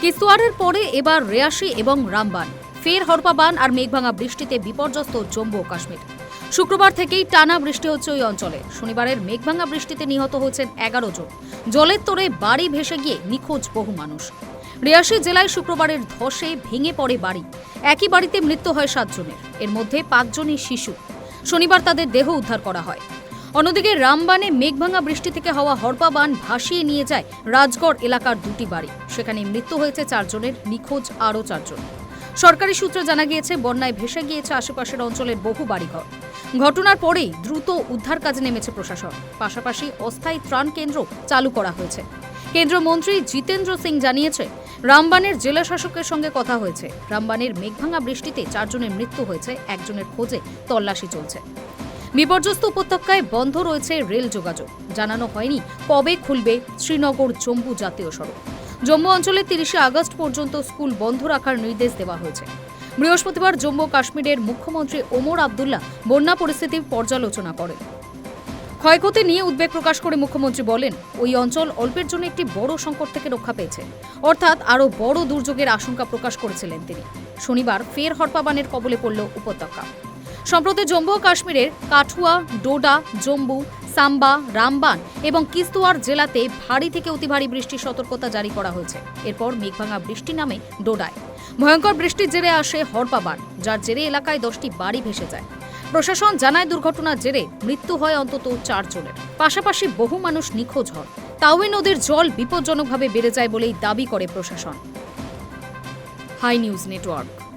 কিস্তুয়ারের পরে এবার রেয়াসি এবং রামবান। ফের হরপাবান আর মেঘভাঙা বৃষ্টিতে বিপর্যস্ত জম্মু ও কাশ্মীর। শুক্রবার থেকেই টানা বৃষ্টি হচ্ছে ওই অঞ্চলে। শনিবারের মেঘভাঙা বৃষ্টিতে নিহত হয়েছেন এগারো জন। জলের তোরে বাড়ি ভেসে গিয়ে নিখোঁজ বহু মানুষ। রিয়াসি জেলায় শুক্রবারের ধসে ভেঙে পড়ে বাড়ি। একই বাড়িতে মৃত্যু হয় সাতজনের। এর মধ্যে পাঁচজনই শিশু। শনিবার তাদের দেহ উদ্ধার করা হয়। অন্যদিকে রামবানে মেঘভাঙা বৃষ্টি থেকে হওয়া হরপাবান ভাসিয়ে নিয়ে যায় রাজগড় এলাকার দুটি বাড়ি। সেখানে মৃত্যু হয়েছে চারজনের, নিখোঁজ আরও চারজন। সরকারি সূত্রে জানা গিয়েছে, বন্যায় ভেসে গিয়েছে আশেপাশের অঞ্চলের বহু বাড়িঘর। ঘটনার পরেই দ্রুত উদ্ধার কাজে নেমেছে প্রশাসন। পাশাপাশি অস্থায়ী ত্রাণ কেন্দ্র চালু করা হয়েছে। কেন্দ্রীয় মন্ত্রী জিতেন্দ্র সিং জানিয়েছে, রামবানের জেলা শাসকের সঙ্গে কথা হয়েছে। রামবানের মেঘভাঙা বৃষ্টিতে চারজনের মৃত্যু হয়েছে, একজনের খোঁজে তল্লাশি চলছে। বিপর্যস্ত উপত্যকায় বন্ধ রয়েছে রেল যোগাযোগ। জানানো হয়নি কবে খুলবে শ্রীনগর জম্মু জাতীয় সড়ক। জম্মু অঞ্চলে তিরিশে আগস্ট পর্যন্ত স্কুল বন্ধ রাখার নির্দেশ দেওয়া হয়েছে। বৃহস্পতিবার জম্মু কাশ্মীরের মুখ্যমন্ত্রী ওমর আবদুল্লাহ বন্যা পরিস্থিতির পর্যালোচনা করেন। ক্ষয়ক্ষতি নিয়ে উদ্বেগ প্রকাশ করে মুখ্যমন্ত্রী বলেন, ওই অঞ্চল অল্পের জন্য একটি বড় সংকট থেকে রক্ষা পেয়েছে। অর্থাৎ আরও বড় দুর্যোগের আশঙ্কা প্রকাশ করেছিলেন তিনি। শনিবার ফের হরপাবানের কবলে পড়ল উপত্যকা। সম্প্রতি জম্মু ও কাশ্মীরের কাঠুয়া, ডোডা, জম্মু, সাম্বা, রামবান এবং কিস্তুয়ার জেলাতে ভারী থেকে অতি ভারী বৃষ্টির সতর্কতা জারি করা হয়েছে। এরপর মেঘভাঙা বৃষ্টি নামে ডোডায়। ভয়ঙ্কর বৃষ্টির জেরে আসে হরপাবান, যার জেরে এলাকায় দশটি বাড়ি ভেসে যায়। প্রশাসন জানায় দুর্ঘটনার জেরে মৃত্যু হয় অন্তত চারজনের পাশাপাশি বহু মানুষ নিখোঁজ হন। তাওয়ে নদীর জল বিপজ্জনকভাবে বেড়ে যায় বলেই দাবি করে প্রশাসন। Hi news network.